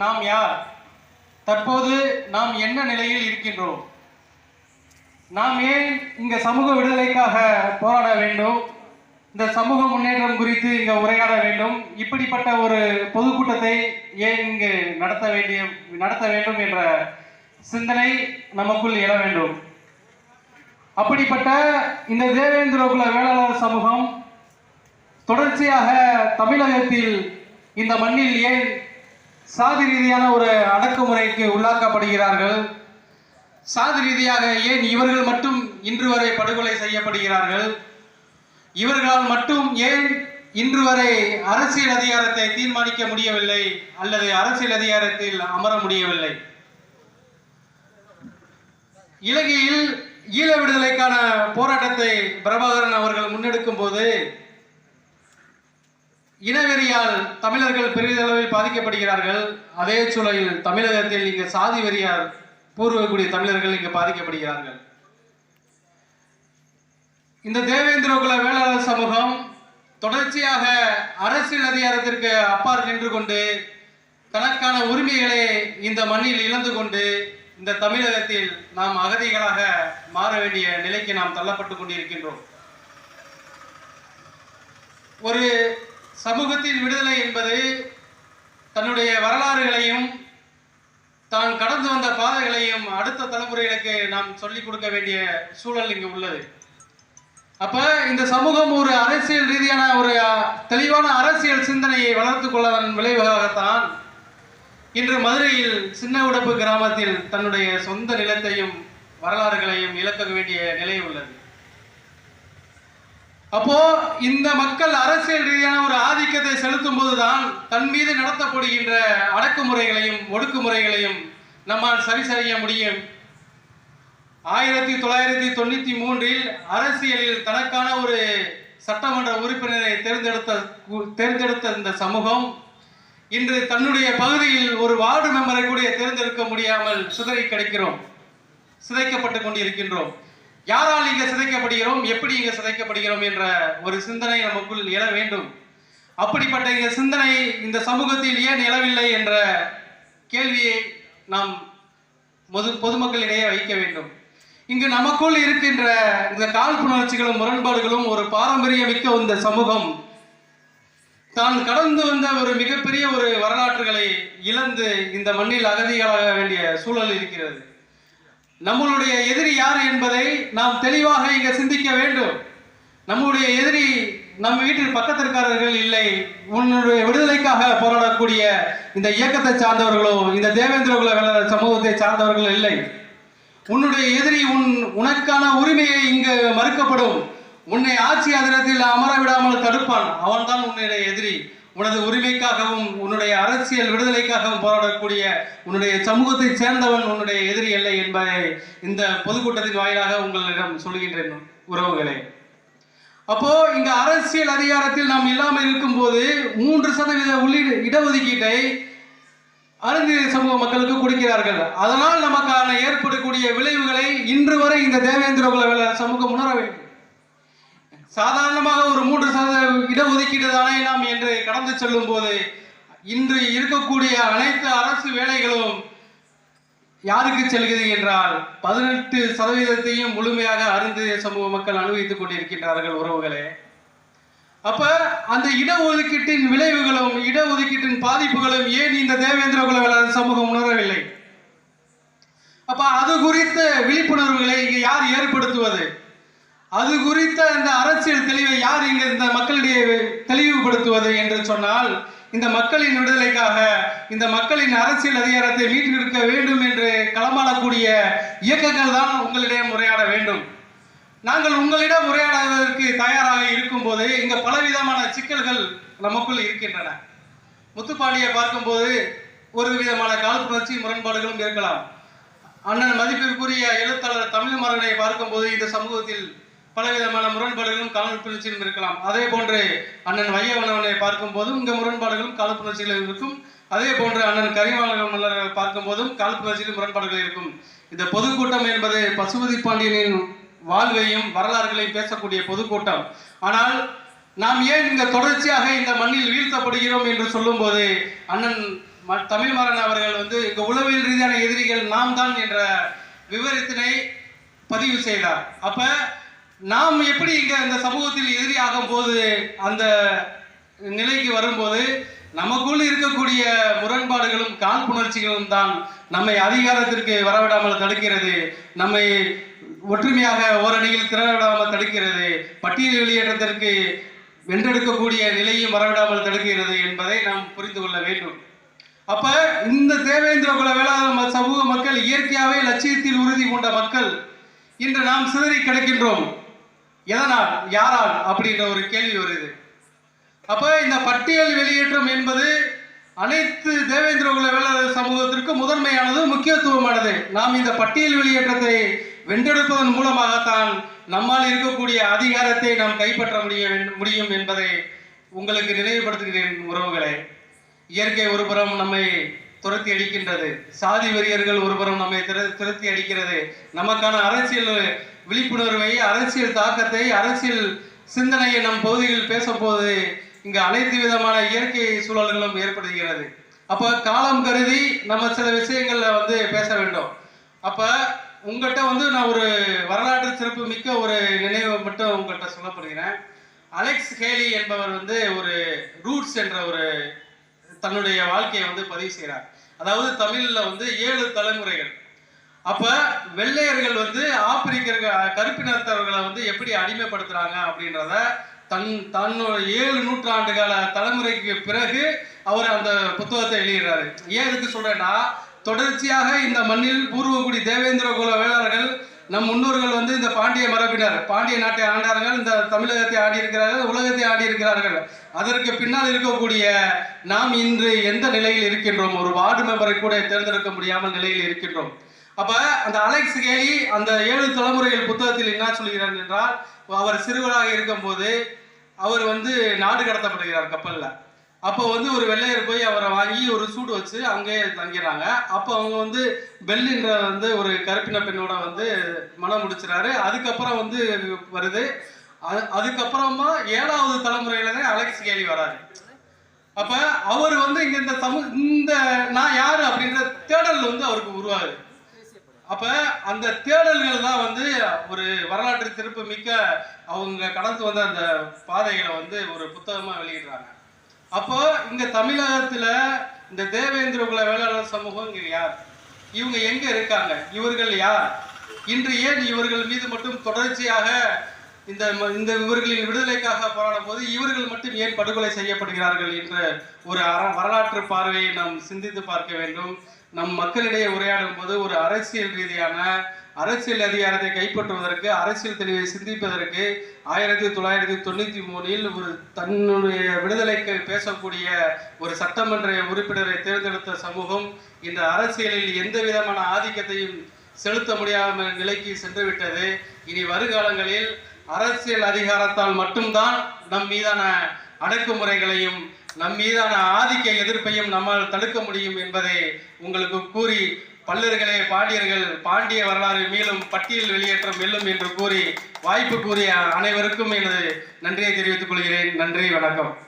நாம் யார்? தற்போது நாம் என்ன நிலையில் இருக்கின்றோம்? நாம் ஏன் இங்க சமூக விடுதலைக்காக போராட வேண்டும்? இந்த சமூக முன்னேற்றம் குறித்து இங்க உரையாட வேண்டும். இப்படிப்பட்ட ஒரு பொதுக்கூட்டத்தை ஏன் இங்கு நடத்த வேண்டிய நடத்த வேண்டும் என்ற சிந்தனை நமக்குள் எழ வேண்டும். அப்படிப்பட்ட இந்த தேவேந்திரகுல வேளாளர் சமூகம் தொடர்ச்சியாக தமிழகத்தில் இந்த மண்ணில் ஏன் சாதி ரீதியான ஒரு அடக்குமுறைக்கு உள்ளாக்கப்படுகிறார்கள். சாதி ரீதியாக ஏன் இவர்கள் மட்டும் இன்று வரை படுகொலை செய்யப்படுகிறார்கள். இவர்களால் மட்டும் ஏன் இன்று வரை அரசியல் அதிகாரத்தை தீர்மானிக்க முடியவில்லை அல்லது அரசியல் அதிகாரத்தில் அமர முடியவில்லை? இலங்கையில் ஈழ விடுதலைக்கான போராட்டத்தை பிரபாகரன் அவர்கள் முன்னெடுக்கும் போது இனவெறியால் தமிழர்கள் பெரிதளவில் பாதிக்கப்படுகிறார்கள். அதே சூழலில் தமிழகத்தில் இங்கு சாதி வெறியால் பூர்வக்கூடிய தமிழர்கள் இங்கு பாதிக்கப்படுகிறார்கள். இந்த தேவேந்திரகுல வேளாளர் சமூகம் தொடர்ச்சியாக அரசியல் அதிகாரத்திற்கு அப்பால் நின்று கொண்டு தனக்கான உரிமைகளை இந்த மண்ணில் இழந்து கொண்டு இந்த தமிழகத்தில் நாம் அகதிகளாக மாற வேண்டிய நிலைக்கு நாம் தள்ளப்பட்டு கொண்டிருக்கின்றோம். ஒரு சமூகத்தின் விடுதலை என்பது தன்னுடைய வரலாறுகளையும் தான் கடந்து வந்த பாதைகளையும் அடுத்த தலைமுறைகளுக்கு நாம் சொல்லிக் கொடுக்க வேண்டிய சூழல் இங்கு உள்ளது. அப்போ இந்த சமூகம் ஒரு அரசியல் ரீதியான ஒரு தெளிவான அரசியல் சிந்தனையை வளர்த்து கொள்ளதன் விளைவாகத்தான் இன்று மதுரையில் சின்ன உடப்பு கிராமத்தில் தன்னுடைய சொந்த நிலத்தையும் வரலாறுகளையும் இழக்க வேண்டிய நிலை உள்ளது. அப்போ இந்த மக்கள் அரசியல் ரீதியான ஒரு ஆதிக்கத்தை செலுத்தும் போதுதான் தன் மீது நடத்தப்படுகின்ற அடக்குமுறைகளையும் ஒடுக்குமுறைகளையும் நம்மால் சரி செய்ய முடியும். ஆயிரத்தி தொள்ளாயிரத்தி தொண்ணூத்தி மூன்றில் அரசியலில் தனக்கான ஒரு சட்டமன்ற உறுப்பினரை தேர்ந்தெடுத்த தேர்ந்தெடுத்த இந்த சமூகம் இன்று தன்னுடைய பகுதியில் ஒரு வார்டு மெம்பரை கூட தேர்ந்தெடுக்க முடியாமல் சிதறி கிடைக்கிறோம். சிதைக்கப்பட்டு கொண்டிருக்கின்றோம். யாரால் இங்க சிதைக்கப்படுகிறோம்? எப்படி இங்க சிதைக்கப்படுகிறோம் என்ற ஒரு சிந்தனை நமக்குள் எழ வேண்டும். அப்படிப்பட்ட இந்த சிந்தனை இந்த சமூகத்தில் ஏன் எழவில்லை என்ற கேள்வியை நாம் பொது பொதுமக்களிடையே வைக்க வேண்டும். இங்கு நமக்குள் இருக்கின்ற இந்த காழ்ப்புணர்ச்சிகளும் முரண்பாடுகளும் ஒரு பாரம்பரியமிக்க இந்த சமூகம். தான் கடந்து வந்த ஒரு மிகப்பெரிய ஒரு வரலாற்றுகளை இழந்து இந்த மண்ணில் அகதிகளாக வேண்டிய சூழல் இருக்கிறது. நம்மளுடைய எதிரி யார் என்பதை நாம் தெளிவாக இங்கே சிந்திக்க வேண்டும். நம்முடைய எதிரி நம்ம வீட்டில் பக்கத்திற்காரர்கள் இல்லை. உன்னுடைய விடுதலைக்காக போராடக்கூடிய இந்த இயக்கத்தை சார்ந்தவர்களோ இந்த தேவேந்திரகுல சமூகத்தை சார்ந்தவர்கள் இல்லை. உன்னுடைய எதிரி உன் உனக்கான உரிமையை இங்கு மறுக்கப்படும். உன்னை ஆட்சி அதிரத்தில் அமர விடாமல் தடுப்பான். அவன்தான் உன்னுடைய எதிரி. உனது உரிமைக்காகவும் உன்னுடைய அரசியல் விடுதலைக்காகவும் போராடக்கூடிய உன்னுடைய சமூகத்தை சேர்ந்தவன் உன்னுடைய எதிரி இல்லை என்பதை இந்த பொதுக்கூட்டத்தின் வாயிலாக உங்களிடம் சொல்கின்றேன் உறவுகளே. அப்போ இங்க அரசியல் அதிகாரத்தில் நாம் இல்லாமல் இருக்கும்போது மூன்று சதவீத உள்ளீடு இடஒதுக்கீட்டை அருந்திய சமூக மக்களுக்கு கொடுக்கிறார்கள். அதனால் நமக்கான ஏற்படக்கூடிய விளைவுகளை இன்று வரை இந்த தேவேந்திர குல சமூகம் உணர வேண்டும் சாதாரணமாக ஒரு மூன்று சதவீத இடஒதுக்கீடு தானே நாம் என்று கடந்து செல்லும் போது இன்று இருக்கக்கூடிய அனைத்து அரசு வேலைகளும் யாருக்கு செல்கிறது என்றால் பதினெட்டு சதவீதத்தையும் முழுமையாக அருந்திய சமூக மக்கள் அனுபவித்துக் கொண்டிருக்கின்றார்கள் உறவுகளே. அப்ப அந்த இடஒதுக்கீட்டின் விளைவுகளும் இடஒதுக்கீட்டின் பாதிப்புகளும் ஏன் இந்த தேவேந்திர குல சமூகம் உணரவில்லை? அப்ப அது குறித்த விழிப்புணர்வுகளை இங்க யார் ஏற்படுத்துவது அது குறித்த இந்த அரசியல் தெளிவை யார் இங்க இந்த மக்களிடையே தெளிவுபடுத்துவது என்று சொன்னால் இந்த மக்களின் விடுதலைக்காக இந்த மக்களின் அரசியல் அதிகாரத்தை மீட்டெடுக்க வேண்டும் என்று களமாடக்கூடிய இயக்கங்கள் தான் உங்களிடம் முறையாட வேண்டும். நாங்கள் உங்களிடம் உரையாடுவதற்கு தயாராக இருக்கும்போது இங்க பலவிதமான சிக்கல்கள் நமக்குள் இருக்கின்றன. முத்துப்பாண்டியை பார்க்கும்போது ஒரு விதமான காழ்ப்புணர்ச்சி முரண்பாடுகளும் இருக்கலாம். அண்ணன் மதிப்பிற்குரிய எழுத்தாளர் தமிழ் மரனை பார்க்கும்போது இந்த சமூகத்தில் பலவிதமான முரண்பாடுகளும் காழ்ப்புணர்ச்சியும் இருக்கலாம். அதே போன்று அண்ணன் வையவனவனை பார்க்கும் போதும் இங்க முரண்பாடுகளும் காழ்ப்புணர்ச்சிகளும் இருக்கும். அதே போன்று அண்ணன் கரிமாளர்கள் மல்லரை பார்க்கும் போதும் காழ்ப்புணர்ச்சியிலும் முரண்பாடுகள் இருக்கும். இந்த பொதுக்கூட்டம் என்பது பசுபதி பாண்டியனின் வாழ்வையும் வரலாறுகளையும் பேசக்கூடிய பொதுக்கூட்டம். ஆனால் நாம் ஏன் இந்த தொடர்ச்சியாக இந்த மண்ணில் வீழ்த்தப்படுகிறோம் என்று சொல்லும்போது அண்ணன் ம- தமிழ்மாறன் அவர்கள் வந்து இங்க உளவியல் ரீதியான எதிரிகள் நாம் தான் என்ற விவரத்தினை பதிவு செய்தார். அப்போ நாம் எப்படி இங்கே இந்த சமூகத்தில் எதிரி ஆகும் போது அந்த நிலைக்கு வரும்போது நமக்குள் இருக்கக்கூடிய முரண்பாடுகளும் காழ்ப்புணர்ச்சிகளும் தான் நம்மை அதிகாரத்திற்கு வரவிடாமல் தடுக்கிறது நம்மை ஒற்றுமையாக ஓரணியில் திரவிடாமல் தடுக்கிறது பட்டியல் வெளியேற்றத்திற்கு வென்றெடுக்கக்கூடிய நிலையும் வரவிடாமல் தடுக்கிறது என்பதை நாம் புரிந்து கொள்ள வேண்டும். அப்ப இந்த தேவேந்திர குல வேளாண் சமூக மக்கள் இயற்கையாகவே லட்சியத்தில் உறுதி கொண்ட மக்கள் இன்று நாம் சிதறி கிடக்கின்றோம். எதனால் யாரால் அப்படின்ற ஒரு கேள்வி வருது. அப்ப இந்த பட்டியல் வெளியேற்றம் என்பது அனைத்து தேவேந்திர குல வேளாளர் சமூகத்திற்கு முதன்மையானது முக்கியத்துவமானது. நாம் இந்த பட்டியல் வெளியேற்றத்தை வென்றெடுப்பதன் மூலமாகத்தான் நம்மால் இருக்கக்கூடிய அதிகாரத்தை நாம் கைப்பற்ற முடிய முடியும் என்பதை உங்களுக்கு நினைவுபடுத்துகிறேன் உறவுகளை. இயற்கை ஒருபுறம் நம்மை துரத்தி அடிக்கின்றது. சாதி வெறியர்கள் ஒருபுறம் நம்மை துரத்தி அடிக்கிறது. நமக்கான அரசியல் விழிப்புணர்வை அரசியல் தாக்கத்தை அரசியல் சிந்தனையை நம் பகுதியில் பேசும்போது இங்கு அனைத்து விதமான இயற்கை சூழல்களும் ஏற்படுகிறது. அப்போ காலம் கருதி நம்ம சில விஷயங்களில் வந்து பேச வேண்டும். அப்போ உங்கள்கிட்ட வந்து நான் ஒரு வரலாற்று சிறப்பு மிக்க ஒரு நினைவு மட்டும் உங்கள்கிட்ட சொல்லப்படுகிறேன். அலெக்ஸ் ஹேலி என்பவர் வந்து ஒரு ரூட்ஸ் என்ற ஒரு தன்னுடைய வாழ்க்கையை வந்து பதிவு செய்கிறார். அதாவது தமிழில் வந்து ஏழு தலைமுறைகள். அப்ப வெள்ளையர்கள் வந்து ஆப்பிரிக்கர்கள் கருப்பினத்தவர்களை வந்து எப்படி அடிமைப்படுத்துறாங்க அப்படின்றத தன் தன்னோட ஏழு நூற்றாண்டு கால தலைமுறைக்கு பிறகு அவர் அந்த புத்தகத்தை எழுதுறாரு. ஏன் எதுக்கு சொல்றேன்னா தொடர்ச்சியாக இந்த மண்ணில் பூர்வகுடி தேவேந்திர குல வேளாளர்கள் நம் முன்னோர்கள் வந்து இந்த பாண்டிய மரபினர் பாண்டிய நாட்டை ஆண்டார்கள் இந்த தமிழகத்தை ஆடி இருக்கிறார்கள் உலகத்தை ஆடி இருக்கிறார்கள் அதற்கு பின்னால் இருக்கக்கூடிய நாம் இன்று எந்த நிலையில் இருக்கின்றோம்? ஒரு வார்டு மெம்பரை கூட தேர்ந்தெடுக்க முடியாமல் நிலையில் இருக்கின்றோம். அப்ப அந்த அலெக்ஸ் கேலி அந்த ஏழு தலைமுறைகள் புத்தகத்தில் என்ன சொல்கிறார் என்றால் அவர் சிறுவராக இருக்கும்போது அவர் வந்து நாடு கடத்தப்படுகிறார் கப்பலில். அப்போ வந்து ஒரு வெள்ளையர் போய் அவரை வாங்கி ஒரு சூடு வச்சு அங்கேயே தங்கிறாங்க அப்போ அவங்க வந்து பெல்லின்ற வந்து ஒரு கருப்பின பெண்ணோட வந்து மனம் முடிச்சுறாரு. அதுக்கப்புறம் வந்து வருது. அது- அதுக்கப்புறமா ஏழாவது தலைமுறையில தான் அலெக்ஸ் கேலி வராரு. அப்போ அவர் வந்து இங்கே இந்த சமூக இந்த நான் யார் அப்படின்ற தேடல் வந்து அவருக்கு உருவாகுது. அப்ப அந்த தேடல்கள் தான் வந்து ஒரு வரலாற்று திருப்பு மிக்க அவங்க கடந்து வந்த அந்த பாதைகளை வந்து ஒரு புத்தகமா வெளியிடுறாங்க. அப்போ இங்க தமிழகத்துல இந்த தேவேந்திர குல வேளாளர் சமூகம் இங்க யார்? இவங்க எங்க இருக்காங்க? இவர்கள் யார்? இன்று ஏன் இவர்கள் மீது மட்டும் தொடர்ச்சியாக இந்த ம- இந்த இவர்களின் விடுதலைக்காக போராடும் போது இவர்கள் மட்டும் ஏன் படுகொலை செய்யப்படுகிறார்கள் என்ற ஒரு அற- வரலாற்று பார்வையை நாம் சிந்தித்து பார்க்க வேண்டும். நம் மக்களிடையே உரையாடும் போது ஒரு அரசியல் ரீதியான அரசியல் அதிகாரத்தை கைப்பற்றுவதற்கு அரசியல் தெளிவை சிந்திப்பதற்கு ஆயிரத்தி தொள்ளாயிரத்தி தொண்ணூத்தி மூணில் ஒரு தன்னுடைய விடுதலைக்கு பேசக்கூடிய ஒரு சட்டமன்ற உறுப்பினரை தேர்ந்தெடுத்த சமூகம் இந்த அரசியலில் எந்த விதமான ஆதிக்கத்தையும் செலுத்த முடியாத நிலைக்கு சென்றுவிட்டது. இனி வருகாலங்களில் அரசியல் அதிகாரத்தால் மட்டும்தான் நம் மீதான அடக்குமுறைகளையும் நம் மீதான ஆதிக்க எதிர்ப்பையும் நம்மால் தடுக்க முடியும் என்பதை உங்களுக்கு கூறி பல்லர்களே பாண்டியர்கள் பாண்டிய வரலாறு மீளும் பட்டியல் வெளியேற்றம் வெல்லும் என்று கூறி வாய்ப்பு கூறிய அனைவருக்கும் எனது நன்றியை தெரிவித்துக் கொள்கிறேன். நன்றி வணக்கம்.